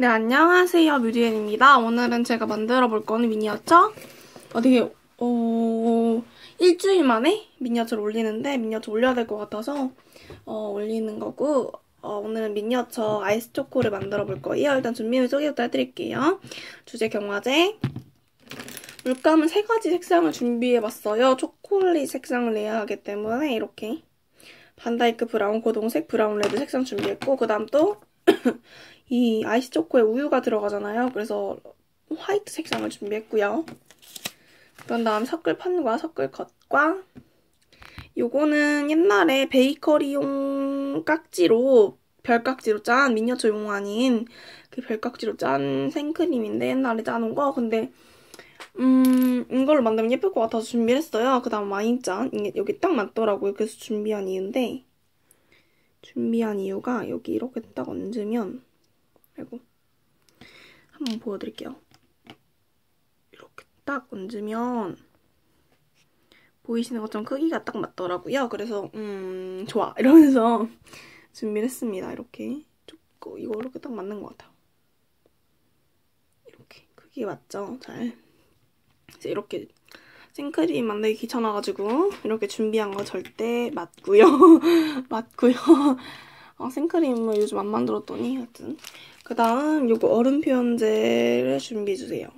네, 안녕하세요. 뮤지엔입니다. 오늘은 제가 만들어 볼 거는 미니어처. 어, 되게, 어, 일주일 만에 미니어처를 올리는데, 미니어처 올려야 될 것 같아서, 어, 올리는 거고, 어, 오늘은 미니어처 아이스 초코를 만들어 볼 거예요. 일단 준비 후 소개부터 해드릴게요. 주제 경화제. 물감은 세 가지 색상을 준비해 봤어요. 초콜릿 색상을 내야 하기 때문에 이렇게 반다이크 브라운, 고동색, 브라운 레드 색상 준비했고 그 다음 또 이 아이스 초코에 우유가 들어가잖아요. 그래서 화이트 색상을 준비했고요. 그런 다음 섞을 판과 섞을컷과 요거는 옛날에 베이커리용 깍지로 별깍지로 짠 미니어처 용 아닌 그 별깍지로 짠 생크림인데 옛날에 짜놓은 거 근데 음 이걸로 만들면 예쁠 것 같아서 준비를 했어요. 그 다음 와인잔 이게 여기 딱 맞더라고요. 그래서 준비한 이유인데 준비한 이유가 여기 이렇게 딱 얹으면 아이고 한번 보여드릴게요. 이렇게 딱 얹으면 보이시는 것처럼 크기가 딱 맞더라고요. 그래서 음 좋아 이러면서 준비를 했습니다. 이렇게 조금 이거 이렇게 딱 맞는 것 같아요. 이렇게 크기 맞죠? 잘 이제 이렇게 생크림 만들기 귀찮아가지고 이렇게 준비한 거 절대 맞고요. 맞고요. 어, 생크림을 요즘 안 만들었더니 하여튼 그 다음 이거 얼음 표현제를 준비해주세요.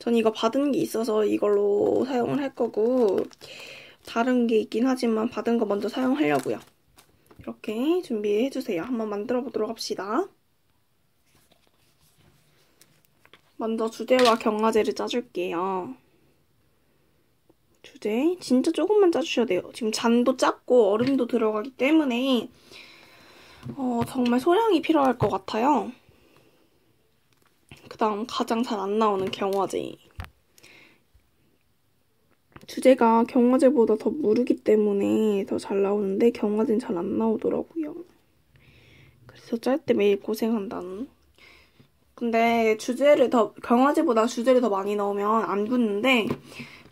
전 이거 받은 게 있어서 이걸로 사용을 할 거고 다른 게 있긴 하지만 받은 거 먼저 사용하려고요. 이렇게 준비해주세요. 한번 만들어 보도록 합시다. 먼저 주제와 경화제를 짜줄게요. 주제 진짜 조금만 짜주셔야 돼요. 지금 잔도 작고 얼음도 들어가기 때문에 어, 정말 소량이 필요할 것 같아요. 그 다음 가장 잘 안 나오는 경화제. 주제가 경화제보다 더 무르기 때문에 더 잘 나오는데 경화제는 잘 안 나오더라고요. 그래서 짤 때 매일 고생한다는. 근데 주제를 더 경화제보다 주제를 더 많이 넣으면 안 굳는데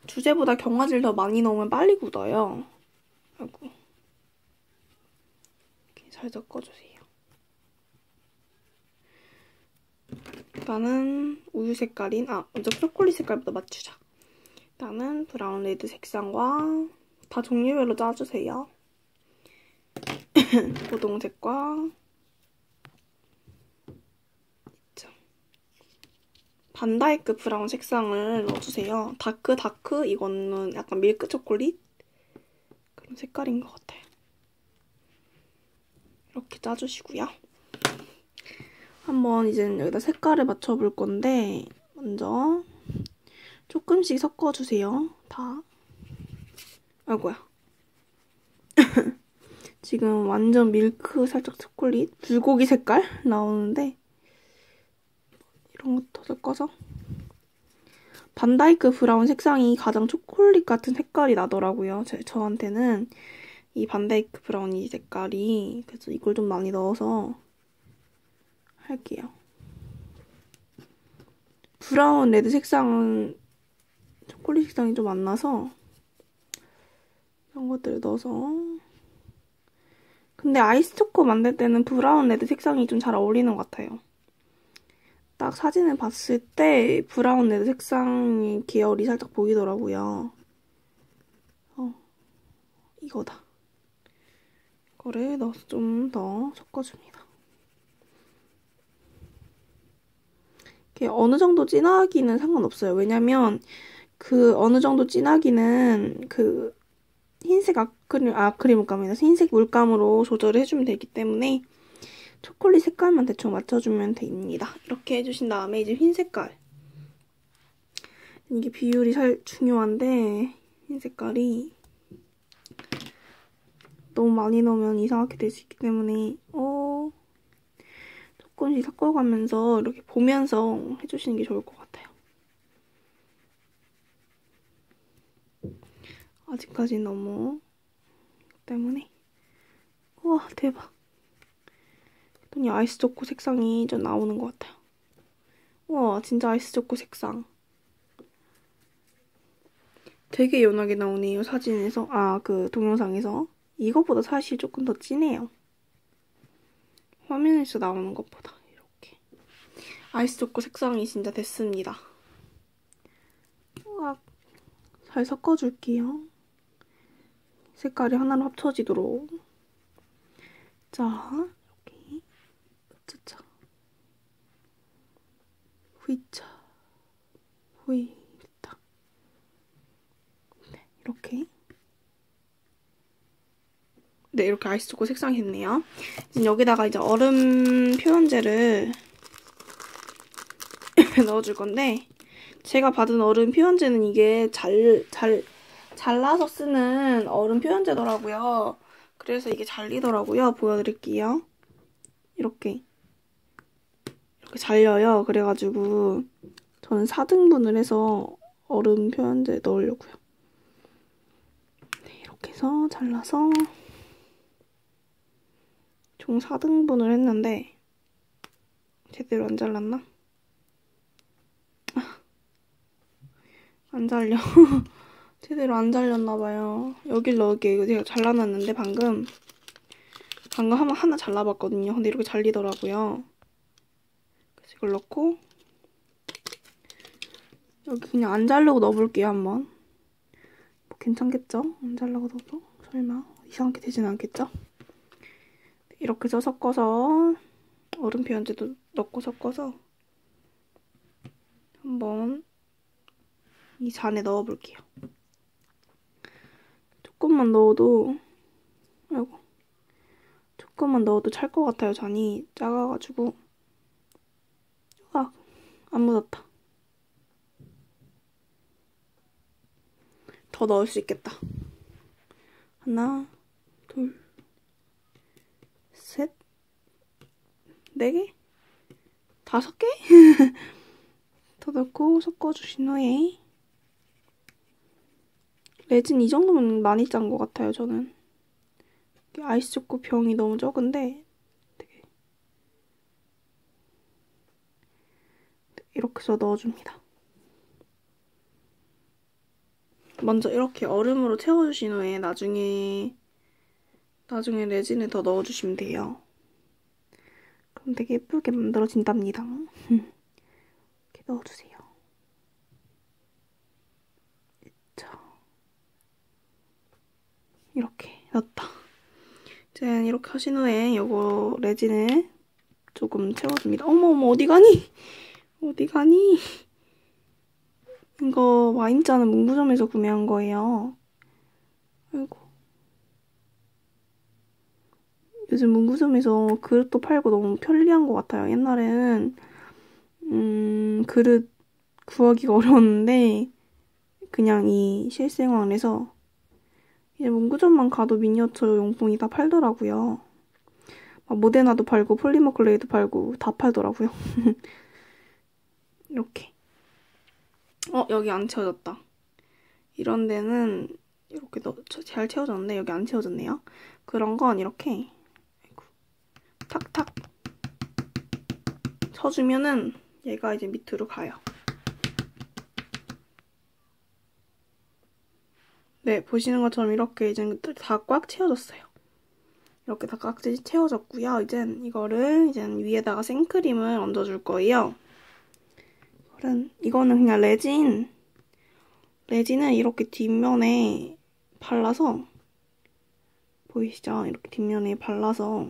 주제보다 경화제를 더 많이 넣으면 빨리 굳어요. 아이고. 잘 섞어주세요. 일단은 우유 색깔인 아 먼저 초콜릿 색깔부터 맞추자. 일단은 브라운 레드 색상과 다 종류별로 짜주세요. 고동색과 반다이크 브라운 색상을 넣어주세요. 다크 다크 이거는 약간 밀크 초콜릿 그런 색깔인 것 같아요. 이렇게 짜주시고요. 한번 이제 여기다 색깔을 맞춰볼 건데 먼저 조금씩 섞어주세요. 다. 아이고야. 지금 완전 밀크 살짝 초콜릿 불고기 색깔 나오는데 이런 것도 섞어서 반다이크 브라운 색상이 가장 초콜릿 같은 색깔이 나더라고요. 제, 저한테는 이 반다이크 브라운 이 색깔이 그래서 이걸 좀 많이 넣어서 할게요. 브라운 레드 색상은 초콜릿 색상이 좀 안 나서 이런 것들을 넣어서 근데 아이스 초코 만들 때는 브라운 레드 색상이 좀 잘 어울리는 것 같아요. 딱 사진을 봤을 때 브라운 레드 색상의 계열이 살짝 보이더라고요. 어, 이거다. 이거를 넣어서 좀 더 섞어줍니다. 이게 어느 정도 진하기는 상관없어요. 왜냐면 그 어느 정도 진하기는 그 흰색 아크릴, 아크릴 물감이나 흰색 물감으로 조절을 해주면 되기 때문에 초콜릿 색깔만 대충 맞춰주면 됩니다. 이렇게 해주신 다음에 이제 흰 색깔. 이게 비율이 살 중요한데 흰 색깔이 너무 많이 넣으면 이상하게 될 수 있기 때문에 어 조금씩 섞어가면서 이렇게 보면서 해주시는 게 좋을 것 같아요. 아직까지 너무 때문에 우와 대박 그랬더니 아이스 초코 색상이 좀 나오는 것 같아요. 우와 진짜 아이스 초코 색상. 되게 연하게 나오네요 사진에서 아 그 동영상에서 이것보다 사실 조금 더 진해요. 화면에서 나오는 것보다 이렇게 아이스 초코 색상이 진짜 됐습니다. 우와, 잘 섞어줄게요. 색깔이 하나로 합쳐지도록. 자, 이렇게. 짜자. 후이차. 후이. 네, 이렇게. 네, 이렇게 아이스 초코 색상이 됐네요. 이제 여기다가 이제 얼음 표현제를 넣어줄 건데, 제가 받은 얼음 표현제는 이게 잘, 잘, 잘라서 쓰는 얼음 표현제더라고요. 그래서 이게 잘리더라고요. 보여드릴게요. 이렇게. 이렇게 잘려요. 그래가지고 저는 4등분을 해서 얼음 표현제 넣으려고요. 네, 이렇게 해서 잘라서 총 4등분을 했는데 제대로 안 잘랐나? 아, 안 잘려. 제대로 안 잘렸나봐요. 여길 넣을게. 이거 제가 잘라놨는데 방금 방금 하나, 하나 잘라봤거든요. 근데 이렇게 잘리더라고요. 그래서 이걸 넣고 여기 그냥 안 자르고 넣어볼게요, 한번. 뭐 괜찮겠죠? 안 자르고 넣어도? 설마 이상하게 되진 않겠죠? 이렇게 해서 섞어서 얼음 표현제도 넣고 섞어서 한번 이 잔에 넣어볼게요. 조금만 넣어도 아이고 조금만 넣어도 찰 것 같아요. 잔이 작아가지고 아, 안 묻었다. 더 넣을 수 있겠다. 하나, 둘, 셋, 네 개? 다섯 개? 더 넣고 섞어주신 후에 레진 이 정도면 많이 짠 것 같아요, 저는. 아이스 초코 병이 너무 적은데 되게 이렇게 해서 넣어줍니다. 먼저 이렇게 얼음으로 채워주신 후에 나중에 나중에 레진을 더 넣어주시면 돼요. 그럼 되게 예쁘게 만들어진답니다. 이렇게 넣어주세요. 이렇게 넣었다. 이제 이렇게 하신 후에 이거 레진을 조금 채워줍니다. 어머 어머 어디 가니? 어디 가니? 이거 와인잔은 문구점에서 구매한 거예요. 아이고. 요즘 문구점에서 그릇도 팔고 너무 편리한 것 같아요. 옛날엔 음, 그릇 구하기가 어려웠는데 그냥 이 실생활 에서 이제 문구점만 가도 미니어처 용품이 다 팔더라고요. 모데나도 팔고 폴리머 클레이도 팔고 다 팔더라고요. 이렇게. 어 여기 안 채워졌다. 이런 데는 이렇게 넣, 잘 채워졌는데 여기 안 채워졌네요. 그런 건 이렇게 탁탁 쳐주면은 얘가 이제 밑으로 가요. 네, 보시는 것처럼 이렇게 이제 다 꽉 채워졌어요. 이렇게 다 꽉 채워졌고요. 이젠 이거를 이제 위에다가 생크림을 얹어줄 거예요. 이거는, 이거는 그냥 레진, 레진을 이렇게 뒷면에 발라서 보이시죠? 이렇게 뒷면에 발라서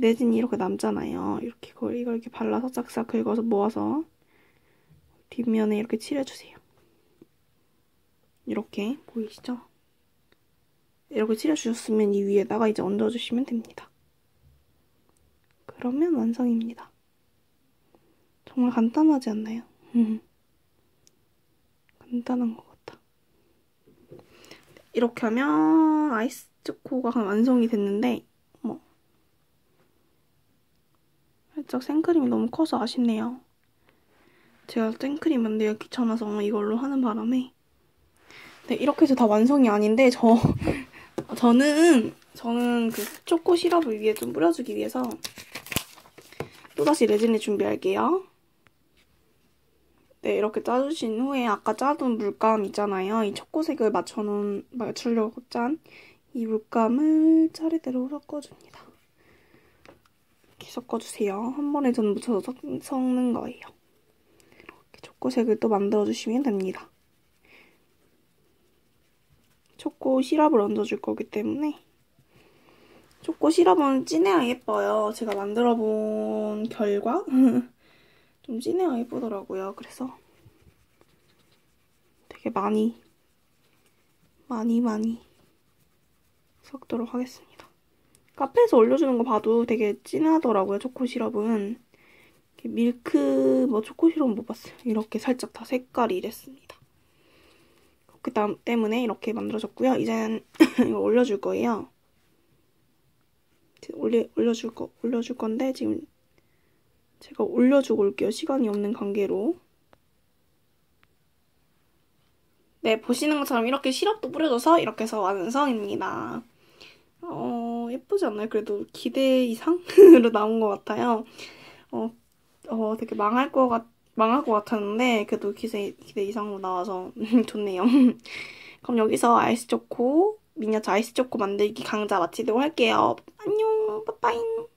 레진이 이렇게 남잖아요. 이렇게 이걸, 이걸 이렇게 발라서 싹싹 긁어서 모아서 뒷면에 이렇게 칠해주세요. 이렇게 보이시죠? 이렇게 칠해주셨으면 이 위에다가 이제 얹어주시면 됩니다. 그러면 완성입니다. 정말 간단하지 않나요? 간단한 것 같다. 이렇게 하면 아이스 초코가 완성이 됐는데 어머 살짝 생크림이 너무 커서 아쉽네요. 제가 생크림 만들기 귀찮아서 이걸로 하는 바람에 네, 이렇게 해서 다 완성이 아닌데 저 저는 저는 그 초코 시럽을 위에 좀 뿌려주기 위해서 또다시 레진을 준비할게요. 네, 이렇게 짜주신 후에 아까 짜둔 물감 있잖아요. 이 초코색을 맞춰놓은, 맞추려고 짠 이 물감을 차례대로 섞어줍니다. 섞어주세요. 한 번에 전 묻혀서 섞, 섞는 거예요. 이렇게 초코색을 또 만들어주시면 됩니다. 초코 시럽을 얹어줄 거기 때문에 초코 시럽은 진해야 예뻐요. 제가 만들어본 결과 좀 진해야 예쁘더라고요. 그래서 되게 많이 많이 많이 섞도록 하겠습니다. 카페에서 올려주는 거 봐도 되게 진하더라고요. 초코 시럽은 밀크 뭐 초코 시럽은 못 봤어요. 이렇게 살짝 다 색깔이 이랬습니다. 그 다음 때문에 이렇게 만들어졌고요. 이젠 이거 올려줄 거예요. 올려, 올려줄 거, 올려줄 건데, 지금 제가 올려주고 올게요. 시간이 없는 관계로. 네, 보시는 것처럼 이렇게 시럽도 뿌려줘서 이렇게 해서 완성입니다. 어, 예쁘지 않나요? 그래도 기대 이상으로 나온 것 같아요. 어, 어, 되게 망할 것 같, 망할 것 같았는데, 그래도 기대, 기대 이상으로 나와서 좋네요. 그럼 여기서 아이스 초코, 미니어처 아이스 초코 만들기 강좌 마치도록 할게요. 안녕, 빠빠잉.